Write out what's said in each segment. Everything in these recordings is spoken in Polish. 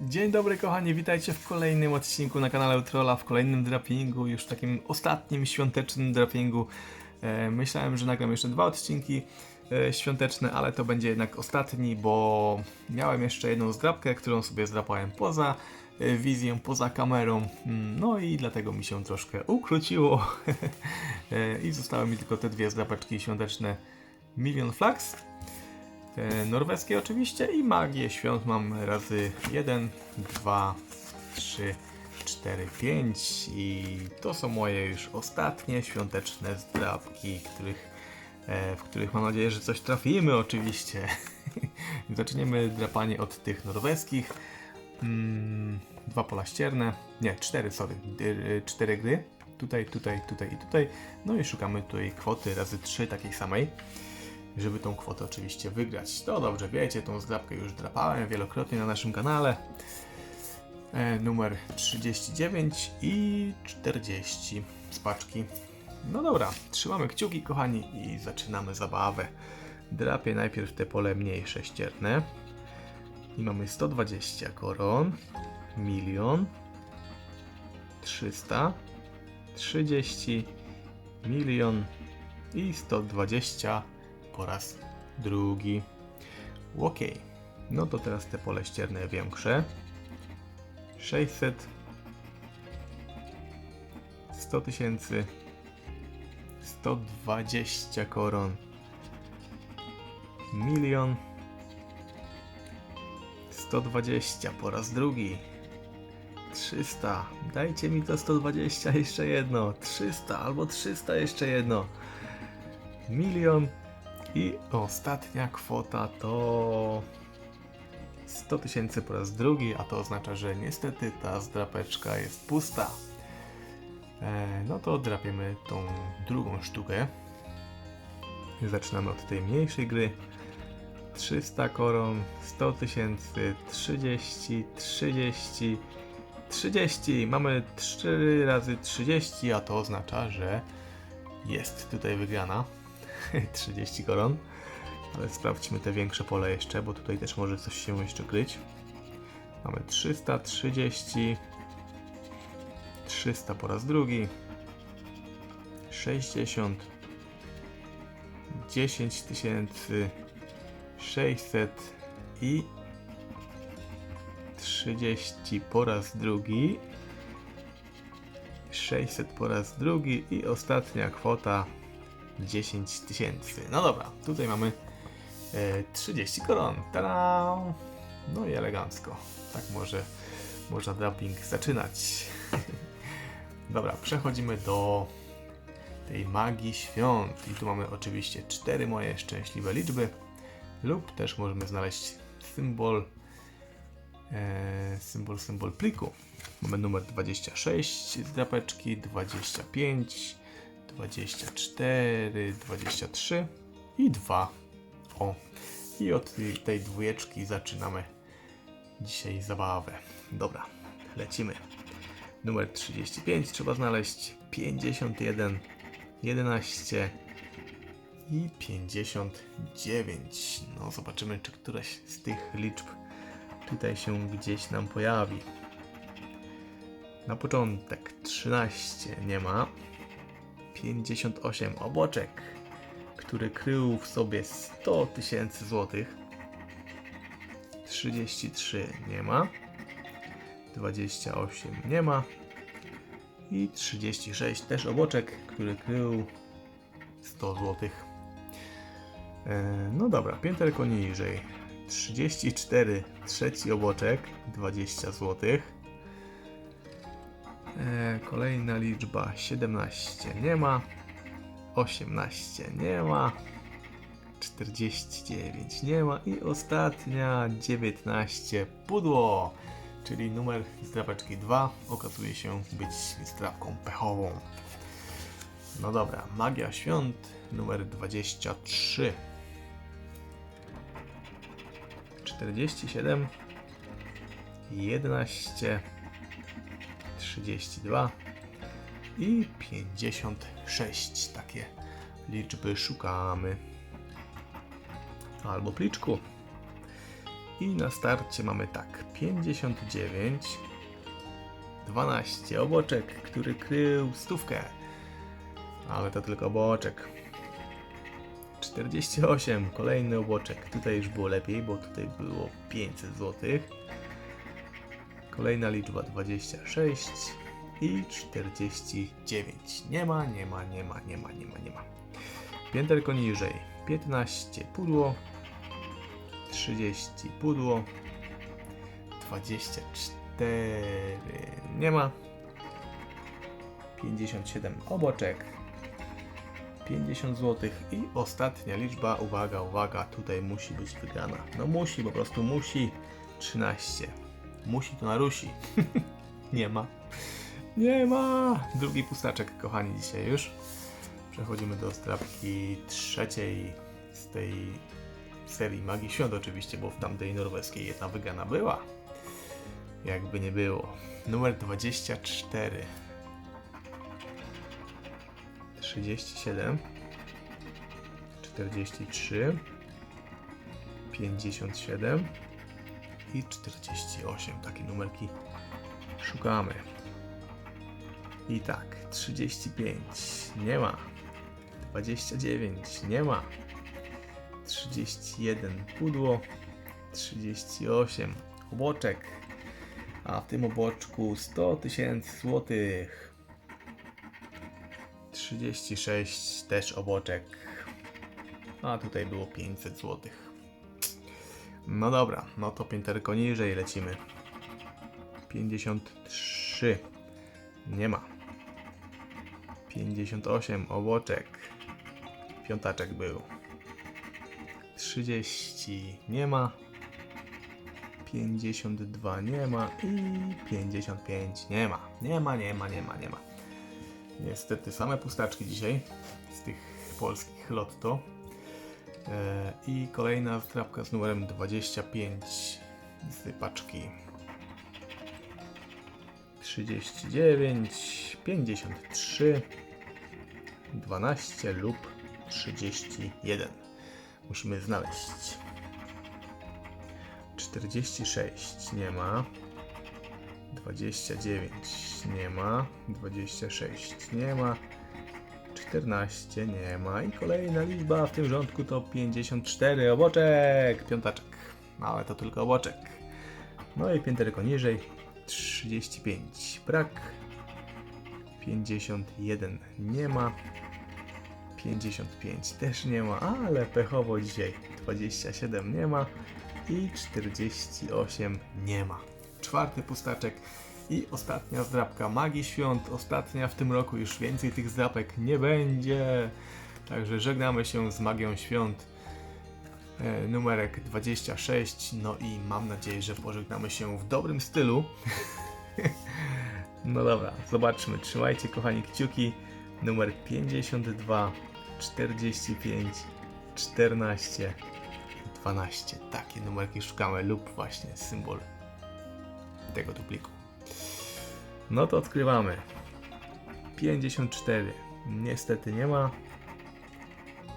Dzień dobry kochani, witajcie w kolejnym odcinku na kanale Trolla, w kolejnym drapingu, już takim ostatnim świątecznym drapingu. E, myślałem, że nagram jeszcze dwa odcinki e, świąteczne, ale to będzie jednak ostatni, bo miałem jeszcze jedną zdrapkę, którą sobie zdrapałem poza e, wizją, poza kamerą, Mm, no i dlatego mi się troszkę ukróciło. E, i zostały mi tylko te dwie zdrapeczki świąteczne. Million Flags norweskie oczywiście i magię świąt mam razy 1, 2, 3, 4, 5 i to są moje już ostatnie świąteczne zdrabki, których, e, w których mam nadzieję, że coś trafimy oczywiście. Zaczniemy drapanie od tych norweskich. Mm, dwa pola ścierne, nie, cztery, sorry, dy- cztery gry. Tutaj, tutaj, tutaj i tutaj. No i szukamy tutaj kwoty razy 3 takiej samej żeby tą kwotę oczywiście wygrać. To dobrze wiecie, tą zdrapkę już drapałem wielokrotnie na naszym kanale. E, numer 39 i 40 z paczki. No dobra, trzymamy kciuki kochani i zaczynamy zabawę. Drapię najpierw te pole mniejsze ścierne. I mamy 120 koron, milion, 300, 30, milion i 120 po raz drugi. Ok, no to teraz te pole ścierne większe. 600, 100 tysięcy, 120 koron, milion, 120 po raz drugi. 300, dajcie mi to 120 jeszcze jedno, 300 albo 300 jeszcze jedno. Milion i ostatnia kwota to 100 tysięcy po raz drugi, a to oznacza, że niestety ta zdrapeczka jest pusta. E, no to drapiemy tą drugą sztukę. Zaczynamy od tej mniejszej gry. 300 koron, 100 tysięcy, 30, 30, 30. Mamy 4 razy 30, a to oznacza, że jest tutaj wygrana. 30 koron. Ale sprawdźmy te większe pole jeszcze, bo tutaj też może coś się jeszcze kryć. Mamy 330. 300 po raz drugi. 60. 10 tysięcy. 600 i 30 po raz drugi. 600 po raz drugi i ostatnia kwota 10 tysięcy. No dobra, tutaj mamy e, 30 koron. Tada! No i elegancko. Tak może można dumping zaczynać. dobra, przechodzimy do tej magii świąt. I tu mamy oczywiście cztery moje szczęśliwe liczby. Lub też możemy znaleźć symbol e, symbol, symbol pliku. Mamy numer 26 z drapeczki, 25, 24, 23 i 2. O. I od tej- dwójeczki zaczynamy dzisiaj zabawę. Dobra, lecimy. Numer 35 trzeba znaleźć, 51, 11 i 59. No, zobaczymy, czy któraś z tych liczb tutaj się gdzieś nam pojawi. Na początek 13 nie ma. 58 oboczek, który krył w sobie 100 tysięcy złotych. 33 nie ma. 28 nie ma. I 36 też oboczek, który krył 100 złotych. E, No dobra, pięterko niżej. 34 trzeci oboczek, 20 złotych. E, Kolejna liczba 17 nie ma, 18 nie ma, 49 nie ma i ostatnia 19 pudło, czyli numer zdrapeczki 2 okazuje się być zdrapką pechową. No dobra, magia świąt numer 23. 47 11 32 i 56. Takie liczby szukamy. Albo pliczku. I na starcie mamy tak, 59, 12, oboczek, który krył stówkę. Ale to tylko oboczek. 48, kolejny oboczek. Tutaj już było lepiej, bo tutaj było 500 zł. Kolejna liczba 26 i 49. Nie ma, nie ma, nie ma, nie ma, nie ma, nie ma. Pięterko niżej. 15 pudło. 30 pudło. 24 nie ma. 57 oboczek. 50 zł i ostatnia liczba, uwaga, uwaga, tutaj musi być wygrana. No musi, po prostu musi. 13. Musi to narusi. nie ma. Nie ma! Drugi pustaczek, kochani, dzisiaj już. Przechodzimy do strapki trzeciej z tej serii Magii Świąt oczywiście, bo w tamtej norweskiej jedna wygrana była. Jakby nie było. Numer 24. 37 43 57 i 48. Takie numerki szukamy. I tak, 35 nie ma. 29 nie ma. 31 pudło. 38 oboczek. A w tym oboczku 100 tysięcy złotych. 36 też oboczek. A tutaj było 500 złotych. No dobra, no to pięterko niżej lecimy. 53 nie ma. 58 oboczek. Piątaczek był. 30 nie ma. 52 nie ma i 55 nie ma. Nie ma, nie ma, nie ma, nie ma. Niestety same pustaczki dzisiaj z tych polskich lotto. E, I kolejna strapka z numerem 25 z paczki 39, 53, 12 lub 31. Musimy znaleźć. 46 nie ma. 29 nie ma. 26 nie ma. 14 nie ma. I kolejna liczba w tym rządku to 54. Oboczek! Piątaczek. Ale to tylko oboczek. No i pięterko niżej. 35 brak. 51 nie ma. 55 też nie ma, ale pechowo dzisiaj 27 nie ma i 48 nie ma. Czwarty pustaczek i ostatnia zdrabka Magii Świąt. Ostatnia w tym roku, już więcej tych zdrapek nie będzie. Także żegnamy się z Magią Świąt. E, numerek 26. No i mam nadzieję, że pożegnamy się w dobrym stylu. no dobra, zobaczmy. Trzymajcie kochani kciuki. Numer 52, 45, 14, 12. Takie numerki szukamy lub właśnie symbol tego dupliku. No to odkrywamy. 54. Niestety nie ma.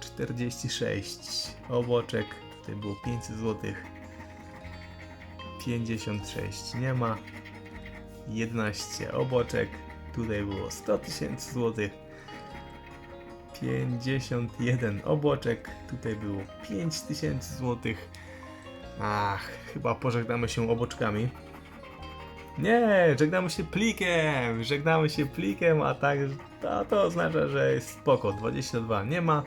46. Oboczek. Tutaj było 500 zł. 56. Nie ma. 11. Oboczek. Tutaj było 100 tysięcy złotych. 51 oboczek. Tutaj było 5000 złotych. Ach, chyba pożegnamy się oboczkami. Nie, żegnamy się plikiem, żegnamy się plikiem, a tak to oznacza, że jest spoko. 22 nie ma.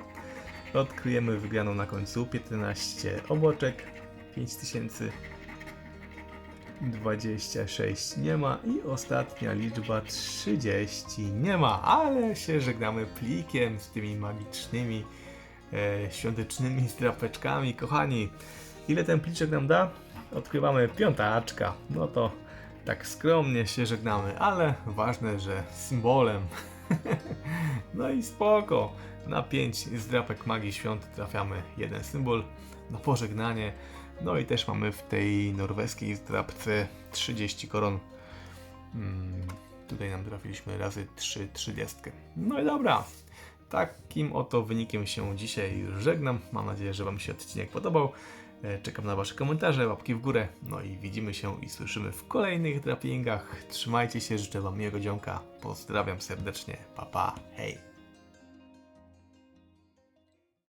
Odkryjemy wygraną na końcu 15 oboczek, 5000. 26 nie ma i ostatnia liczba 30 nie ma, ale się żegnamy plikiem z tymi magicznymi e, świątecznymi zdrapeczkami. Kochani, ile ten pliczek nam da? Odkrywamy piątaczka. No to tak skromnie się żegnamy, ale ważne, że symbolem. no i spoko. Na 5 zdrapek magii świąt trafiamy jeden symbol na pożegnanie. No i też mamy w tej norweskiej zdrapce 30 koron. Mm, tutaj nam trafiliśmy razy 3 30. No i dobra. Takim oto wynikiem się dzisiaj żegnam. Mam nadzieję, że Wam się odcinek podobał. E, Czekam na Wasze komentarze, łapki w górę. No i widzimy się i słyszymy w kolejnych drapingach. Trzymajcie się, życzę Wam miłego dzionka. Pozdrawiam serdecznie. Pa, pa. Hej.